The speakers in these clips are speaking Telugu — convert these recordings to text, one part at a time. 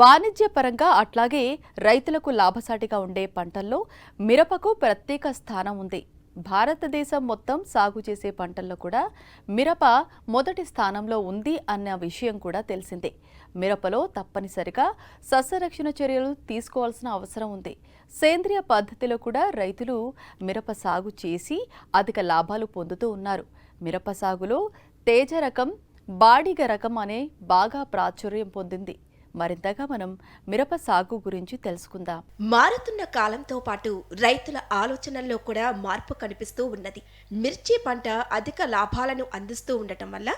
వాణిజ్య పరంగా అట్లాగే రైతులకు లాభసాటిగా ఉండే పంటల్లో మిరపకు ప్రత్యేక స్థానం ఉంది. భారతదేశం మొత్తం సాగు చేసే పంటల్లో కూడా మిరప మొదటి స్థానంలో ఉంది అన్న విషయం కూడా తెలిసిందే. మిరపలో తప్పనిసరిగా సస్యరక్షణ చర్యలు తీసుకోవాల్సిన అవసరం ఉంది. సేంద్రియ పద్ధతిలో కూడా రైతులు మిరప సాగు చేసి అధిక లాభాలు పొందుతూ ఉన్నారు. మిరప సాగులో తేజ రకం బాడిగ రకం అనే బాగా ప్రాచుర్యం పొందింది. మరింతగా మనం మిరప సాగు గురించి తెలుసుకుందాం. మారుతున్న కాలంతో పాటు రైతుల ఆలోచనల్లో కూడా మార్పు కనిపిస్తూ ఉన్నది. మిర్చి పంట అధిక లాభాలను అందిస్తూ ఉండటం వల్ల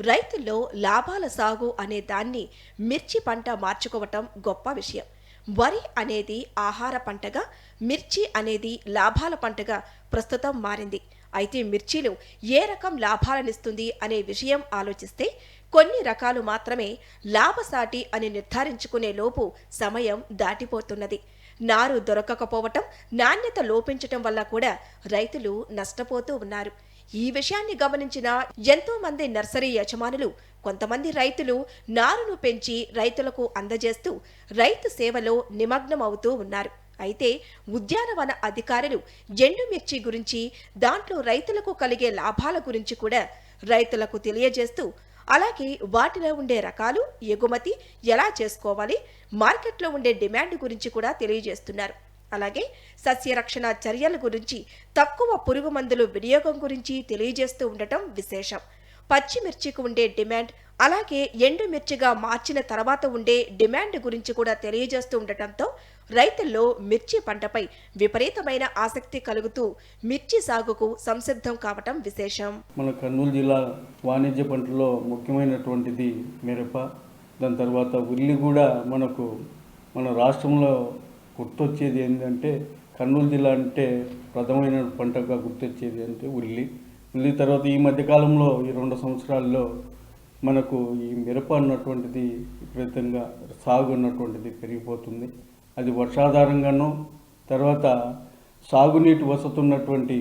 రైతుల్లో లాభాల సాగు అనే దాన్ని మిర్చి పంట మార్చుకోవటం గొప్ప విషయం. వరి అనేది ఆహార పంటగా మిర్చి అనేది లాభాల పంటగా ప్రస్తుతం మారింది. అయితే మిర్చిలు ఏ రకం లాభాలనిస్తుంది అనే విషయం ఆలోచిస్తే కొన్ని రకాలు మాత్రమే లాభసాటి అని నిర్ధారించుకునే లోపు సమయం దాటిపోతున్నది. నారు దొరకకపోవటం నాణ్యత లోపించటం వల్ల కూడా రైతులు నష్టపోతూ ఉన్నారు. ఈ విషయాన్ని గమనించిన ఎంతో మంది నర్సరీ యజమానులు కొంతమంది రైతులు నారును పెంచి రైతులకు అందజేస్తూ రైతు సేవలో నిమగ్నం అవుతూ ఉన్నారు. అయితే ఉద్యానవన అధికారులు ఎండుమిర్చి గురించి దాంట్లో రైతులకు కలిగే లాభాల గురించి కూడా రైతులకు తెలియజేస్తూ అలాగే వాటిలో ఉండే రకాలు ఎగుమతి ఎలా చేసుకోవాలి మార్కెట్లో ఉండే డిమాండ్ గురించి కూడా తెలియజేస్తున్నారు. అలాగే సస్యరక్షణ చర్యల గురించి తక్కువ పురుగు మందులు వినియోగం గురించి తెలియజేస్తూ ఉండటం విశేషం. పచ్చిమిర్చికి ఉండే డిమాండ్ అలాగే ఎండుమిర్చిగా మార్చిన తర్వాత ఉండే డిమాండ్ గురించి కూడా తెలియజేస్తూ ఉండటంతో రైతుల్లో మిర్చి పంటపై విపరీతమైన ఆసక్తి కలుగుతూ మిర్చి సాగుకు సంసిద్ధం కావటం విశేషం. మన కర్నూలు జిల్లా వాణిజ్య పంటలో ముఖ్యమైనటువంటిది మిరప దాని తర్వాత ఉల్లి కూడా మనకు మన రాష్ట్రంలో గుర్తొచ్చేది ఏంటంటే కర్నూలు జిల్లా అంటే ప్రథమైన పంటగా గుర్తొచ్చేది అంటే ఉల్లి. మళ్ళీ తర్వాత ఈ మధ్యకాలంలో ఈ రెండు సంవత్సరాల్లో మనకు ఈ మిరప అన్నటువంటిది విపరీతంగా సాగు అన్నటువంటిది పెరిగిపోతుంది. అది వర్షాధారంగాను తర్వాత సాగునీటి వసతి ఉన్నటువంటి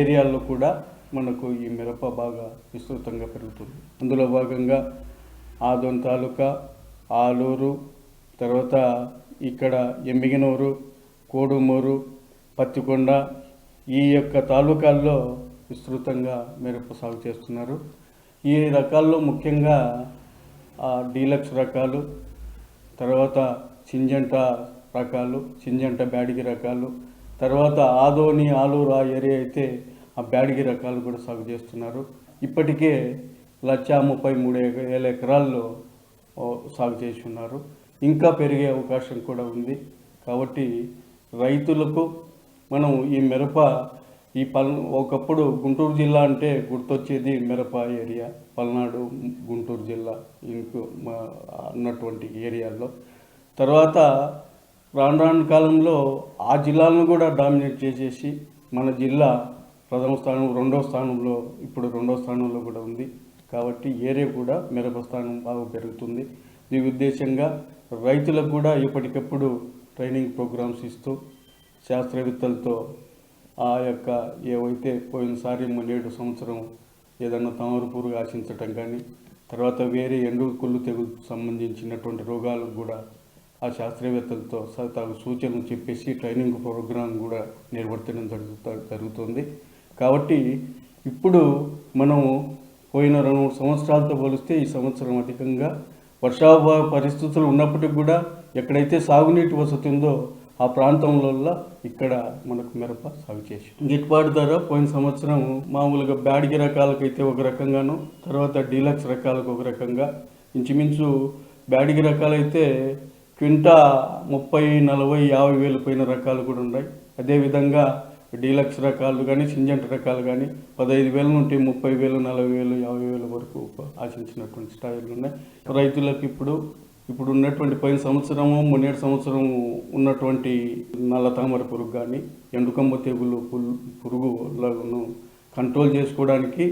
ఏరియాల్లో కూడా మనకు ఈ మిరప బాగా విస్తృతంగా పెరుగుతుంది. అందులో భాగంగా ఆదోన్ తాలూకా ఆలూరు తర్వాత ఇక్కడ ఎమ్మిగినూరు కోడుమూరు పత్తికొండ ఈ యొక్క తాలూకాల్లో విస్తృతంగా మిరప సాగు చేస్తున్నారు. ఈ రకాల్లో ముఖ్యంగా ఆ, డీలక్స్ రకాలు తర్వాత సింజంట రకాలు సింజంట బ్యాడిగి రకాలు తర్వాత ఆదోని ఆలూరు ఆ ఏరియా అయితే ఆ బ్యాడిగి రకాలు కూడా సాగు చేస్తున్నారు. ఇప్పటికే లచ్చా ముప్పై మూడు వేల ఎకరాల్లో సాగు చేసి ఉన్నారు. ఇంకా పెరిగే అవకాశం కూడా ఉంది. కాబట్టి రైతులకు మనం ఈ మిరప ఈ పల్ ఒకప్పుడు గుంటూరు జిల్లా అంటే గుర్తొచ్చేది మిరప ఏరియా పల్నాడు గుంటూరు జిల్లా ఇంకో అన్నటువంటి ఏరియాల్లో. తర్వాత రాను రాను కాలంలో ఆ జిల్లాలను కూడా డామినేట్ చేసేసి మన జిల్లా ప్రథమ స్థానం రెండో స్థానంలో ఇప్పుడు రెండో స్థానంలో కూడా ఉంది. కాబట్టి ఏరియా కూడా మిరప స్థానం బాగా పెరుగుతుంది. ఈ ఉద్దేశంగా రైతులకు కూడా ఎప్పటికప్పుడు ట్రైనింగ్ ప్రోగ్రామ్స్ ఇస్తూ శాస్త్రవేత్తలతో ఆ యొక్క ఏవైతే పోయినసారి నేడు సంవత్సరం ఏదన్నా తామర పురుగు ఆశించటం కానీ తర్వాత వేరే ఎండు కుళ్ళు తెగులు సంబంధించినటువంటి రోగాలకు కూడా ఆ శాస్త్రవేత్తలతో స- తగు సూచనలు చెప్పేసి ట్రైనింగ్ ప్రోగ్రాం కూడా నిర్వర్తనం జరుగుతా జరుగుతుంది. కాబట్టి ఇప్పుడు మనం పోయిన రెండు మూడు సంవత్సరాలతో పోలిస్తే ఈ సంవత్సరం అధికంగా వర్షాభావ పరిస్థితులు ఉన్నప్పటికీ కూడా ఎక్కడైతే సాగునీటి వసతి ఉందో ఆ ప్రాంతంలో ఇక్కడ మనకు మిరప సాగు చేసి గిట్టుబాటు ధర పోయిన సంవత్సరం మామూలుగా బ్యాడిగి రకాలకైతే ఒక రకంగాను తర్వాత డీలక్స్ రకాలకు ఒక రకంగా. ఇంచుమించు బ్యాడిగి రకాలైతే క్వింటా ముప్పై నలభై యాభై వేలు పోయిన రకాలు కూడా ఉన్నాయి. అదేవిధంగా డీలక్స్ రకాలు కానీ సింజంట్ రకాలు కానీ పదహైదు వేల నుండి ముప్పై వేలు నలభై వేలు యాభై వేల వరకు ఆశించినటువంటి స్థాయిలు ఉన్నాయి. రైతులకు ఇప్పుడు ఇప్పుడు ఉన్నటువంటి పోయిన సంవత్సరము మొన్నటి సంవత్సరం ఉన్నటువంటి నల్ల తామర పురుగు కానీ ఎండుకమ్మ తెగులు పుల్- పురుగులను కంట్రోల్ చేసుకోవడానికి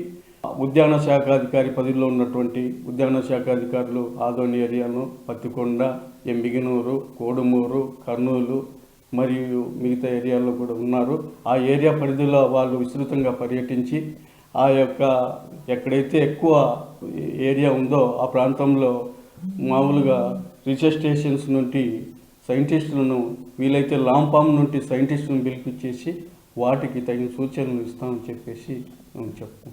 ఉద్యాన శాఖ అధికారి పదవిలో ఉన్నటువంటి ఉద్యాన శాఖ అధికారులు ఆదోని ఏరియాను పత్తికొండ ఎంబిగినూరు కోడుమూరు కర్నూలు మరియు మిగతా ఏరియాలో కూడా ఉన్నారు. ఆ ఏరియా పరిధిలో వాళ్ళు విస్తృతంగా పర్యటించి ఆ యొక్క ఎక్కడైతే ఎక్కువ ఏరియా ఉందో ఆ ప్రాంతంలో మామూలుగా రీసెర్చ్ స్టేషన్స్ నుండి సైంటిస్టులను వీలైతే లాంపామ్ నుండి సైంటిస్టులను పిలిపించేసి వాటికి తగిన సూచనలు ఇస్తామని చెప్పేసి మేము చెప్తాం